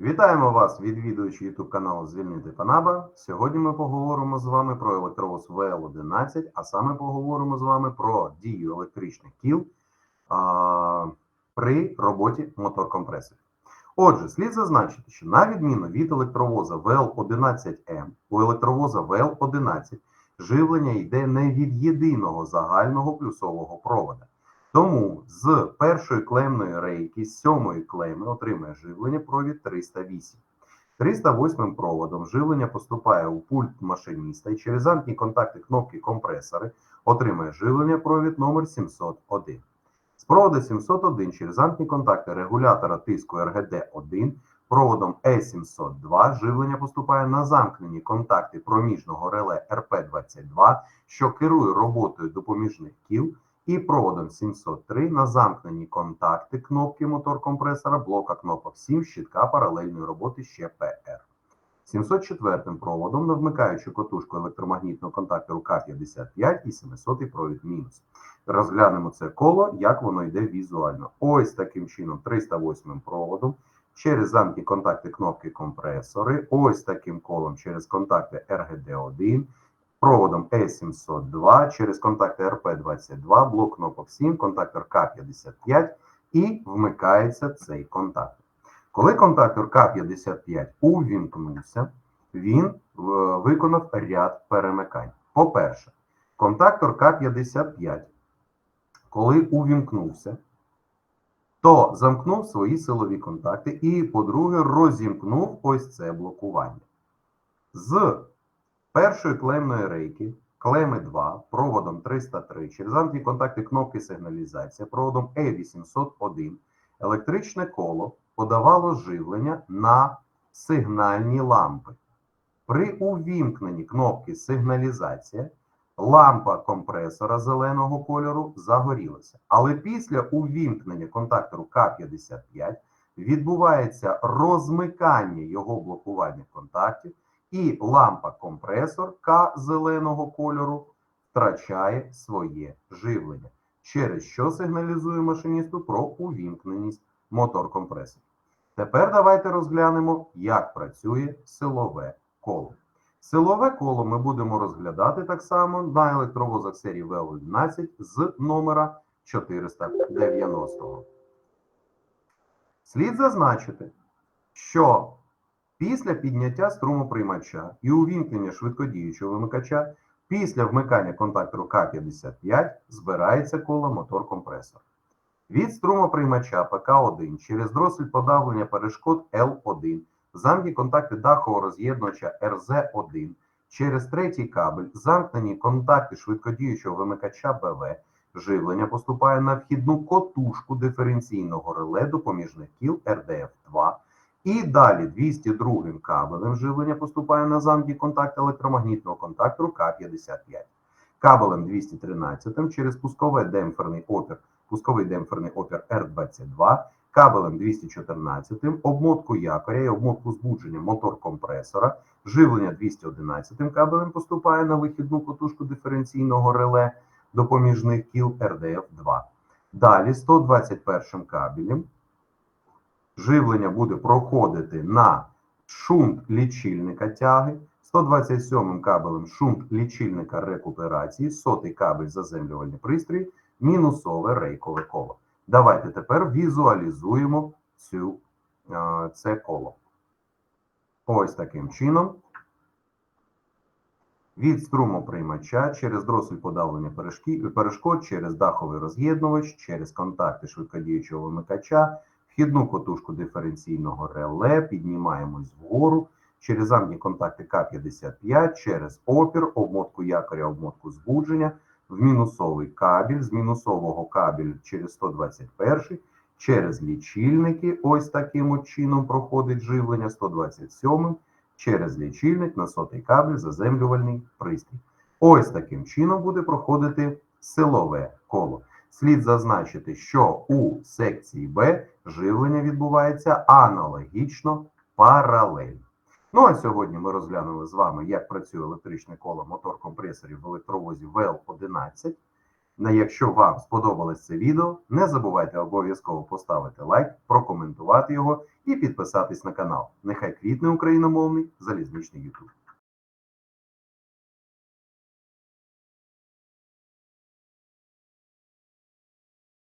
Вітаємо вас, відвідувачі YouTube каналу Звільнити Панаба. Сьогодні ми поговоримо з вами про електровоз ВЛ-11, а саме поговоримо з вами про дію електричних кіл а, при роботі мотор-компресорів. Отже, слід зазначити, що на відміну від електровоза ВЛ-11М, у електровоза ВЛ-11 живлення йде не від єдиного загального плюсового провода. Тому з першої клемної рейки, з сьомої клеми отримає живлення провід 308. 308 проводом живлення поступає у пульт машиніста і через замкні контакти кнопки компресори отримає живлення провід номер 701. З проводу 701 через замкні контакти регулятора тиску РГД-1 проводом Е702 живлення поступає на замкнені контакти проміжного реле РП-22, що керує роботою допоміжних кіл, і проводом 703 на замкнені контакти кнопки мотор-компресора, блока кнопок 7, щитка паралельної роботи ще ПР. 704 проводом на вмикаючу котушку електромагнітного контактору К55 і 700 провід мінус. Розглянемо це коло, як воно йде візуально. Ось таким чином 308 проводом через замки контакти кнопки компресори, ось таким колом через контакти РГД1, проводом Е702 через контакти РП22, блок кнопок 7, контактор К55 і вмикається цей контактор. Коли контактор К55 увімкнувся, він е, виконав ряд перемикань. По-перше, контактор К55, коли увімкнувся, то замкнув свої силові контакти і, по-друге, розімкнув ось це блокування. З першої клемної рейки, клеми 2, проводом 303, через антиконтакти кнопки сигналізація, проводом E801, електричне коло подавало живлення на сигнальні лампи. При увімкненні кнопки сигналізація лампа компресора зеленого кольору загорілася. Але після увімкнення контактору К55 відбувається розмикання його блокування контактів, і лампа компресор К зеленого кольору втрачає своє живлення, через що сигналізує машиністу про увімкненість мотор компресора. Тепер давайте розглянемо, як працює силове коло. Силове коло ми будемо розглядати так само на електровозах серії ВЛ-11 з номера 490. Слід зазначити, що після підняття струмоприймача і увімкнення швидкодіючого вимикача, після вмикання контактору К55 збирається коло мотор-компресор. Від струмоприймача ПК1 через дросель подавлення перешкод Л1 замки контакти дахового роз'єднувача РЗ1 через третій кабель, замкнені контакти швидкодіючого вимикача БВ, живлення поступає на вхідну котушку диференційного реле допоміжних кіл РДФ2, і далі 202 кабелем живлення поступає на замки контакт електромагнітного контактору К55. Кабелем 213 через пусковий демпферний опір, пусковий демпферний опір Р22, кабелем 214, обмотку якоря і обмотку збудження мотор-компресора, живлення 211 кабелем поступає на вихідну котушку диференційного реле допоміжних кіл РДФ2. Далі 121 кабелем живлення буде проходити на шунт лічильника тяги, 127 кабелем шунт лічильника рекуперації, сотий кабель заземлювальний пристрій, мінусове рейкове коло. Давайте тепер візуалізуємо цю, е, це коло. Ось таким чином. Від струмоприймача через дросель подавлення перешкод, через даховий роз'єднувач, через контакти швидкодіючого вимикача, вхідну котушку диференційного реле, піднімаємось вгору, через замні контакти К55, через опір, обмотку якоря, обмотку збудження, в мінусовий кабель, з мінусового кабелю через 121, через лічильники, ось таким от чином проходить живлення 127, через лічильник на сотий кабель заземлювальний пристрій. Ось таким чином буде проходити силове коло. Слід зазначити, що у секції Б живлення відбувається аналогічно паралельно. Ну а сьогодні ми розглянули з вами, як працює електричне коло мотор компресорів в електровозі ВЛ-11. Якщо вам сподобалось це відео, не забувайте обов'язково поставити лайк, прокоментувати його і підписатись на канал. Нехай квітне україномовний залізничний YouTube.